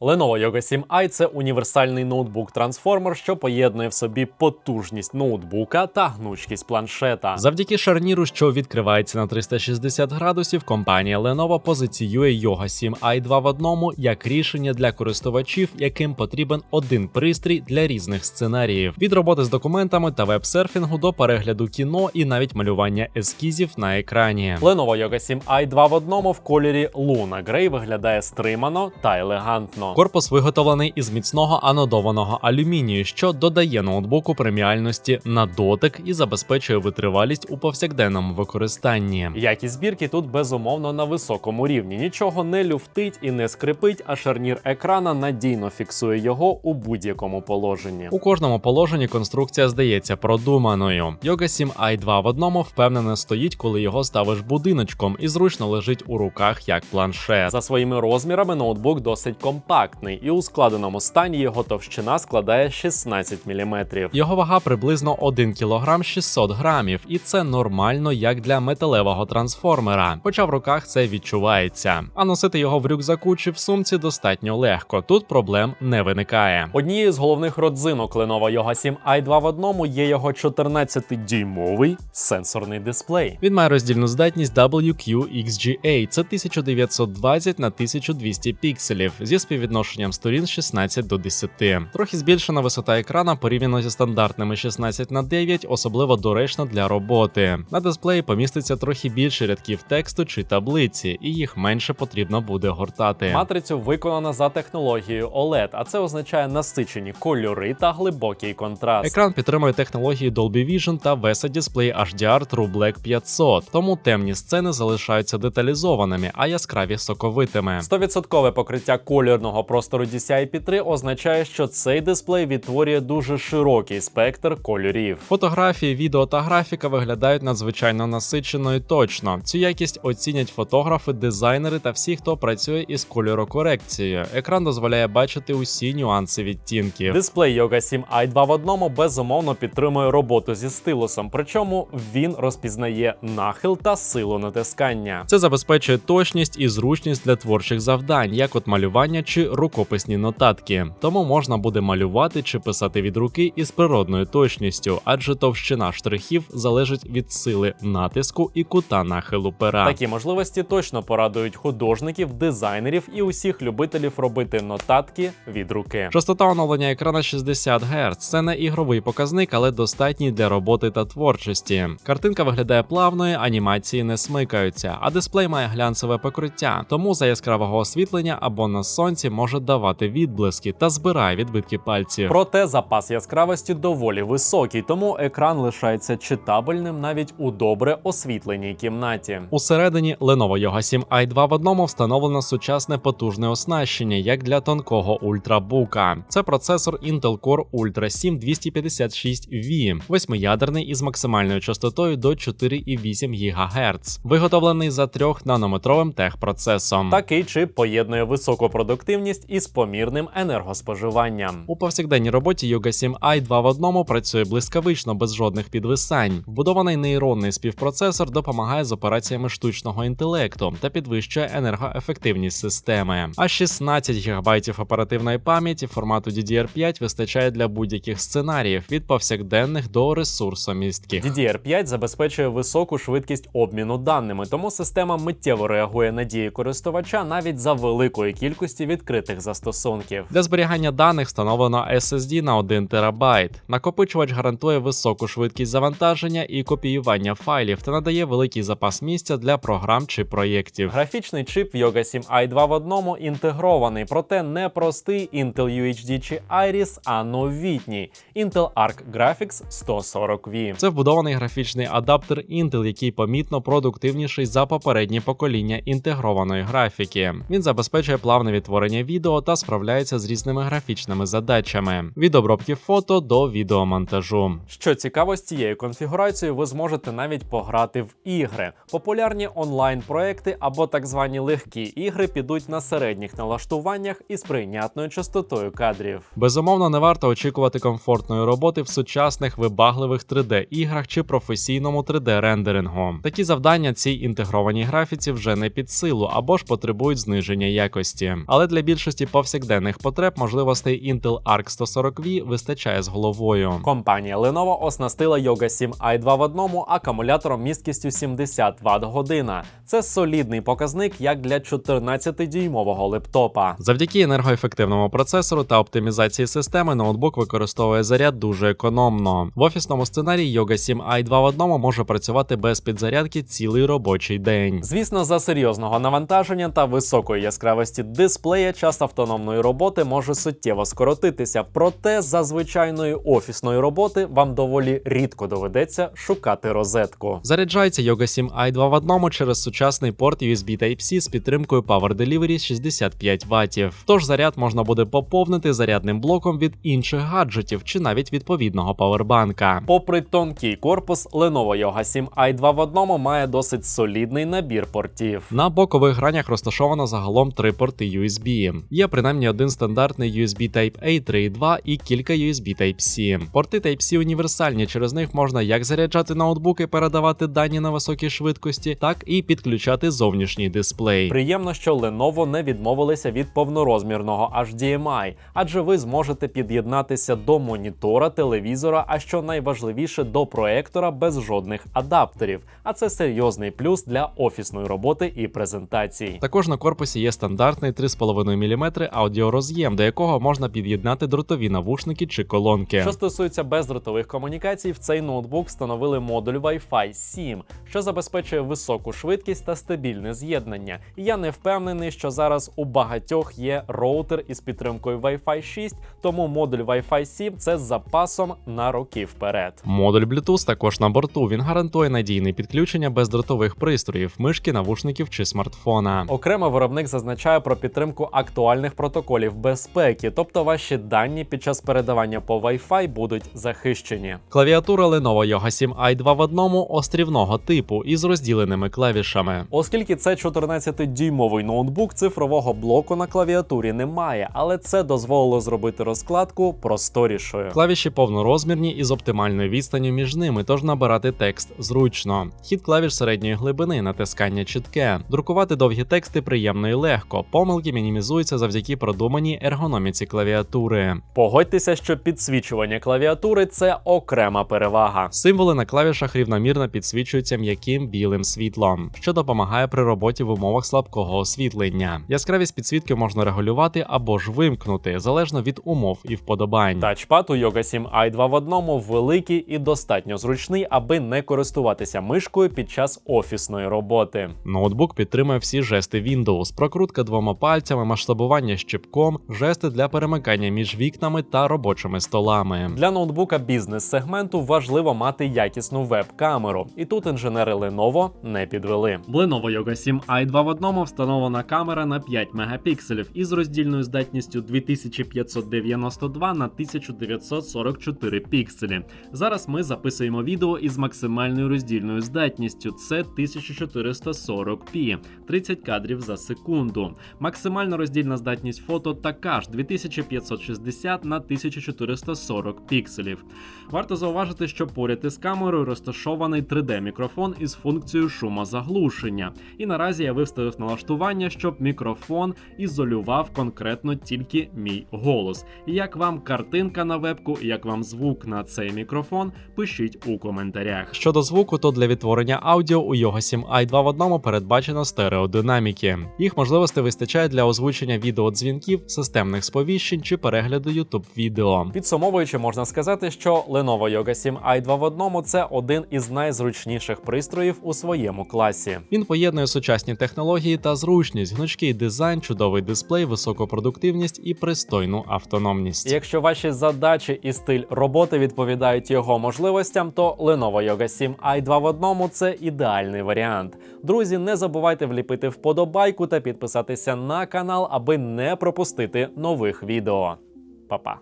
Lenovo Yoga 7i – це універсальний ноутбук-трансформер, що поєднує в собі потужність ноутбука та гнучкість планшета. Завдяки шарніру, що відкривається на 360 градусів, компанія Lenovo позиціює Yoga 7i 2 в одному як рішення для користувачів, яким потрібен один пристрій для різних сценаріїв: від роботи з документами та веб-серфінгу до перегляду кіно і навіть малювання ескізів на екрані. Lenovo Yoga 7i 2 в одному в кольорі Luna Grey виглядає стримано та елегантно. Корпус виготовлений із міцного анодованого алюмінію, що додає ноутбуку преміальності на дотик і забезпечує витривалість у повсякденному використанні. Якість збірки тут безумовно на високому рівні. Нічого не люфтить і не скрипить, а шарнір екрана надійно фіксує його у будь-якому положенні. У кожному положенні конструкція здається продуманою. Yoga 7i 2 в одному впевнено стоїть, коли його ставиш будиночком і зручно лежить у руках як планшет. За своїми розмірами ноутбук досить компактний, і у складеному стані його товщина складає 16 мм. Його вага приблизно 1 кг 600 грамів, і це нормально як для металевого трансформера. Хоча в руках це відчувається. А носити його в рюкзаку чи в сумці достатньо легко. Тут проблем не виникає. Однією з головних родзинок Lenovo Yoga 7i 2 в одному є його 14-дюймовий сенсорний дисплей. Він має роздільну здатність WQXGA, це 1920 на 1200 пікселів зі співвідношенням сторін 16 до 10. Трохи збільшена висота екрана порівняно зі стандартними 16 на 9, особливо доречно для роботи. На дисплеї поміститься трохи більше рядків тексту чи таблиці, і їх менше потрібно буде гортати. Матрицю виконано за технологією OLED, а це означає насичені кольори та глибокий контраст. Екран підтримує технології Dolby Vision та VESA Display HDR True Black 500, тому темні сцени залишаються деталізованими, а яскраві соковитими. 100% покриття кольорного простору DCI-P3 означає, що цей дисплей відтворює дуже широкий спектр кольорів. Фотографії, відео та графіка виглядають надзвичайно насичено і точно. Цю якість оцінять фотографи, дизайнери та всі, хто працює із кольорокорекцією. Екран дозволяє бачити усі нюанси відтінків. Дисплей Yoga 7i 2 в одному безумовно підтримує роботу зі стилусом, причому він розпізнає нахил та силу натискання. Це забезпечує точність і зручність для творчих завдань, як от малювання чи рукописні нотатки. Тому можна буде малювати чи писати від руки із природною точністю, адже товщина штрихів залежить від сили натиску і кута нахилу пера. Такі можливості точно порадують художників, дизайнерів і усіх любителів робити нотатки від руки. Частота оновлення екрана 60 Гц. Це не ігровий показник, але достатній для роботи та творчості. Картинка виглядає плавною, анімації не смикаються, а дисплей має глянцеве покриття, тому за яскравого освітлення або на сонці може давати відблиски та збирає відбитки пальців. Проте запас яскравості доволі високий, тому екран лишається читабельним навіть у добре освітленій кімнаті. Усередині Lenovo Yoga 7i 2 в одному встановлено сучасне потужне оснащення, як для тонкого ультрабука. Це процесор Intel Core Ultra 7 256V, восьмиядерний із максимальною частотою до 4,8 ГГц, виготовлений за 3 нанометровим техпроцесом. Такий чип поєднує високу продуктивність із помірним енергоспоживанням. У повсякденній роботі Yoga 7i 2 в одному працює блискавично без жодних підвисань. Вбудований нейронний співпроцесор допомагає з операціями штучного інтелекту та підвищує енергоефективність системи. А 16 ГБ оперативної пам'яті формату DDR5 вистачає для будь-яких сценаріїв від повсякденних до ресурсомістких. DDR5 забезпечує високу швидкість обміну даними, тому система миттєво реагує на дії користувача навіть за великої кількості відкритих застосунків. Для зберігання даних встановлено SSD на 1 ТБ. Накопичувач гарантує високу швидкість завантаження і копіювання файлів та надає великий запас місця для програм чи проєктів. Графічний чип Yoga 7i 2 в одному інтегрований, проте не простий Intel UHD чи Iris, а новітній Intel Arc Graphics 140V. Це вбудований графічний адаптер Intel, який помітно продуктивніший за попереднє покоління інтегрованої графіки. Він забезпечує плавне відтворення відео та справляється з різними графічними задачами від обробки фото до відеомонтажу. Що цікаво, з цією конфігурацією ви зможете навіть пограти в ігри. Популярні онлайн-проекти або так звані легкі ігри підуть на середніх налаштуваннях із прийнятною частотою кадрів. Безумовно, не варто очікувати комфортної роботи в сучасних вибагливих 3D-іграх чи професійному 3D-рендерингу. Такі завдання цій інтегрованій графіці вже не під силу або ж потребують зниження якості. Але для більшості повсякденних потреб можливостей Intel Arc 140V вистачає з головою. Компанія Lenovo оснастила Yoga 7 i2 в одному акумулятором місткістю 70 Вт година. Це солідний показник як для 14-дюймового лептопа. Завдяки енергоефективному процесору та оптимізації системи ноутбук використовує заряд дуже економно. В офісному сценарії Yoga 7 i2 в одному може працювати без підзарядки цілий робочий день. Звісно, за серйозного навантаження та високої яскравості дисплея час автономної роботи може суттєво скоротитися. Проте за звичайної офісної роботи вам доволі рідко доведеться шукати розетку. Заряджається Yoga 7 i2 в одному через сучасний порт USB Type-C з підтримкою Power Delivery 65 Вт. Тож заряд можна буде поповнити зарядним блоком від інших гаджетів чи навіть відповідного павербанка. Попри тонкий корпус, Lenovo Yoga 7 i2 в одному має досить солідний набір портів. На бокових гранях розташовано загалом три порти USB. Є принаймні один стандартний USB Type-A 3.2 і кілька USB Type-C. Порти Type-C універсальні, через них можна як заряджати ноутбуки, передавати дані на високій швидкості, так і підключати зовнішній дисплей. Приємно, що Lenovo не відмовилися від повнорозмірного HDMI, адже ви зможете під'єднатися до монітора, телевізора, а що найважливіше до проектора без жодних адаптерів. А це серйозний плюс для офісної роботи і презентацій. Також на корпусі є стандартний 3,5 мм аудіороз'єм, до якого можна під'єднати дротові навушники чи колонки. Що стосується бездротових комунікацій, в цей ноутбук встановили модуль Wi-Fi 7, що забезпечує високу швидкість та стабільне з'єднання. І я не впевнений, що зараз у багатьох є роутер із підтримкою Wi-Fi 6, тому модуль Wi-Fi 7 це з запасом на роки вперед. Модуль Bluetooth також на борту. Він гарантує надійне підключення бездротових пристроїв, мишки, навушників чи смартфона. Окремо виробник зазначає про підтримку актуальних протоколів безпеки, тобто ваші дані під час передавання по Wi-Fi будуть захищені. Клавіатура Lenovo Yoga 7 i2 в одному острівного типу із розділеними клавішами. Оскільки це 14-дюймовий ноутбук, цифрового блоку на клавіатурі немає, але це дозволило зробити розкладку просторішою. Клавіші повнорозмірні із оптимальною відстанню між ними, тож набирати текст зручно. Хід клавіш середньої глибини, натискання чітке. Друкувати довгі тексти приємно і легко. Помилки мінімізуються завдяки продуманій ергономіці клавіатури. Погодьтеся, що підсвічування клавіатури це окрема перевага. Символи на клавішах рівномірно підсвічуються м'яким білим світлом, що допомагає при роботі в умовах слабкого освітлення. Яскравість підсвітки можна регулювати або ж вимкнути, залежно від умов і вподобань. Тачпад у Yoga 7 i2 в одному великий і достатньо зручний, аби не користуватися мишкою під час офісної роботи. Ноутбук підтримує всі жести Windows, прокрутка двома пальцями, масштабування щипком, жести для перемикання між вікнами та робочими столами. Для ноутбука бізнес-сегменту важливо мати якісну веб-камеру, і тут інженери Lenovo не підвели. В Lenovo Yoga 7 i2 в одному встановлена камера на 5 мегапікселів із роздільною здатністю 2592 на 1944 пікселі. Зараз ми записуємо відео із максимальною роздільною здатністю. Це 1440p, 30 кадрів за секунду. Максимальна роздільна здатність фото така ж 2560 на 1440 пікселів. Варто зауважити, що поряд із камерою розташований 3D-мікрофон із функцією шумозаглушення. І наразі я виставив налаштування, щоб мікрофон ізолював конкретно тільки мій голос. Як вам картинка на вебку, як вам звук на цей мікрофон, пишіть у коментарях. Щодо звуку, то для відтворення аудіо у Yoga 7 i2 в одному передбачено стереодинаміки. Їх можливостей вистачає для озвучення відеодзвінків, системних сповіщень чи перегляду YouTube відео. Підсумовуючи, можна сказати, що Lenovo Yoga 7 i2 в одному це один із найзручніших пристроїв у своєму класі. Він поєднує сучасні технології та зручність, гнучкий дизайн, чудовий дисплей, високу продуктивність і пристойну автономність. І Якщо ваші задачі і стиль роботи відповідають його можливостям, то Lenovo Yoga 7 i2 в одному це ідеальний варіант. Друзі, не забувайте вліпити вподобайку та підписатися на канал, аби не пропустити нових відео. Па-па!